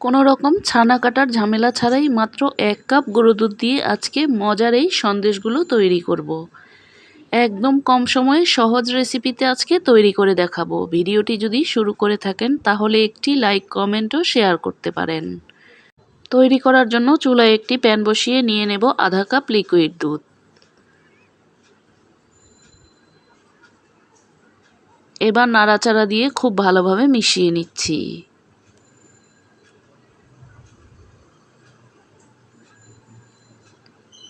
কোনো রকম ছানা কাটার ঝামেলা ছাড়াই মাত্র এক কাপ গুঁড়ো দুধ দিয়ে আজকে মজার এই সন্দেশগুলো তৈরি করব। একদম কম সময়ে সহজ রেসিপিতে আজকে তৈরি করে দেখাবো। ভিডিওটি যদি শুরু করে থাকেন, তাহলে একটি লাইক কমেন্টও শেয়ার করতে পারেন। তৈরি করার জন্য চুলায় একটি প্যান বসিয়ে নিয়ে নেব আধা কাপ লিকুইড দুধ। এবার নাড়াচাড়া দিয়ে খুব ভালোভাবে মিশিয়ে নিচ্ছি।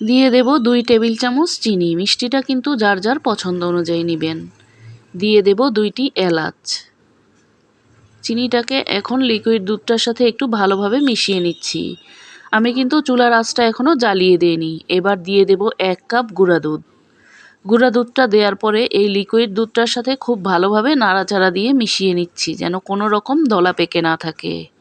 দিয়ে দেব দুই টেবিল চামচ চিনি। মিষ্টিটা কিন্তু যার যার পছন্দ অনুযায়ী নেবেন। দিয়ে দেব দুইটি এলাচ। চিনিটাকে এখন লিকুইড দুধটার সাথে একটু ভালোভাবে মিশিয়ে নিচ্ছি। আমি কিন্তু চুলার আঁচটা এখনও জ্বালিয়ে দিইনি। এবার দিয়ে দেব এক কাপ গুঁড়া দুধ। গুঁড়া দুধটা দেওয়ার পরে এই লিকুইড দুধটার সাথে খুব ভালোভাবে নাড়াচাড়া দিয়ে মিশিয়ে নিচ্ছি, যেন কোনো রকম দলা পেকে না থাকে।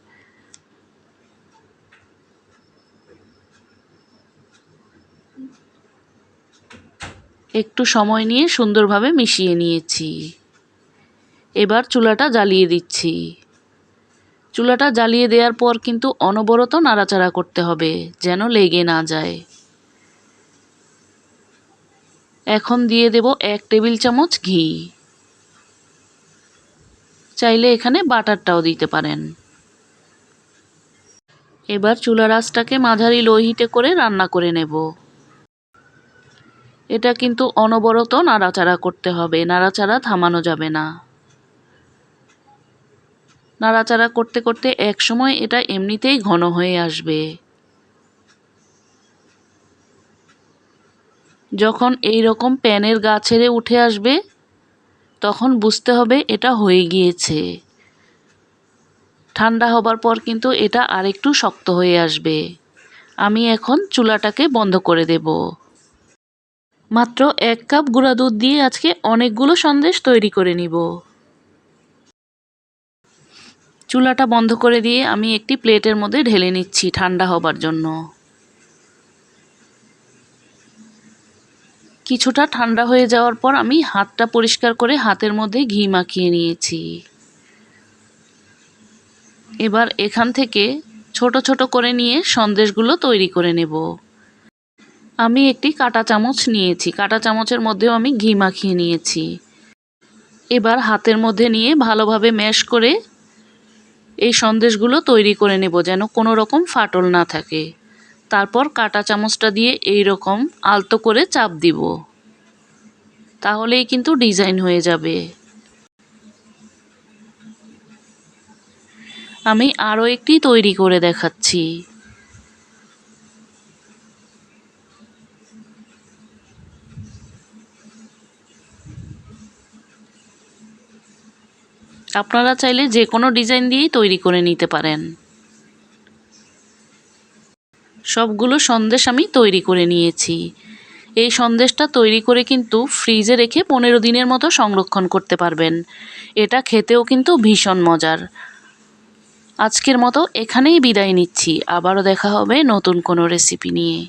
একটু সময় নিয়ে সুন্দরভাবে মিশিয়ে নিয়েছি। এবার চুলাটা জ্বালিয়ে দিচ্ছি। চুলাটা জ্বালিয়ে দেওয়ার পর কিন্তু অনবরত নাড়াচাড়া করতে হবে, যেন লেগে না যায়। এখন দিয়ে দেব এক টেবিল চামচ ঘি। চাইলে এখানে বাটারটাও দিতে পারেন। এবার চুলার আঁচটাকে মাঝারি লো হিটে করে রান্না করে নেব। এটা কিন্তু অনবরত নাড়াচাড়া করতে হবে, নাড়াচাড়া থামানো যাবে না। নাড়াচাড়া করতে করতে এক সময় এটা এমনিতেই ঘন হয়ে আসবে। যখন এই রকম প্যানের গা ছেড়ে উঠে আসবে, তখন বুঝতে হবে এটা হয়ে গিয়েছে। ঠান্ডা হবার পর কিন্তু এটা আরেকটু শক্ত হয়ে আসবে। আমি এখন চুলাটাকে বন্ধ করে দেব। মাত্র এক কাপ গুঁড়া দুধ দিয়ে আজকে অনেকগুলো সন্দেশ তৈরি করে নিব। চুলাটা বন্ধ করে দিয়ে আমি একটি প্লেটের মধ্যে ঢেলে নিচ্ছি ঠান্ডা হবার জন্য। কিছুটা ঠান্ডা হয়ে যাওয়ার পর আমি হাতটা পরিষ্কার করে হাতের মধ্যে ঘি মাখিয়ে নিয়েছি। এবার এখান থেকে ছোট ছোট করে নিয়ে সন্দেশগুলো তৈরি করে নেব। আমি একটি কাটা চামচ নিয়েছি। কাটা চামচের মধ্যেও আমি ঘি মাখিয়ে নিয়েছি। এবার হাতের মধ্যে নিয়ে ভালোভাবে ম্যাশ করে এই সন্দেশগুলো তৈরি করে নেব যেন কোনো রকম ফাটল না থাকে। তারপর কাটা চামচটা দিয়ে এই রকম আলতো করে চাপ দিব। তাহলেই কিন্তু ডিজাইন হয়ে যাবে। আমি আরও একটি তৈরি করে দেখাচ্ছি। আপনারা চাইলে যে কোনো ডিজাইন দিয়েই তৈরি করে নিতে পারেন। সবগুলো সন্দেশ আমি তৈরি করে নিয়েছি। এই সন্দেশটা তৈরি করে কিন্তু ফ্রিজে রেখে পনেরো দিনের মতো সংরক্ষণ করতে পারবেন। এটা খেতেও কিন্তু ভীষণ মজার। আজকের মতো এখানেই বিদায় নিচ্ছি। আবারও দেখা হবে নতুন কোনো রেসিপি নিয়ে।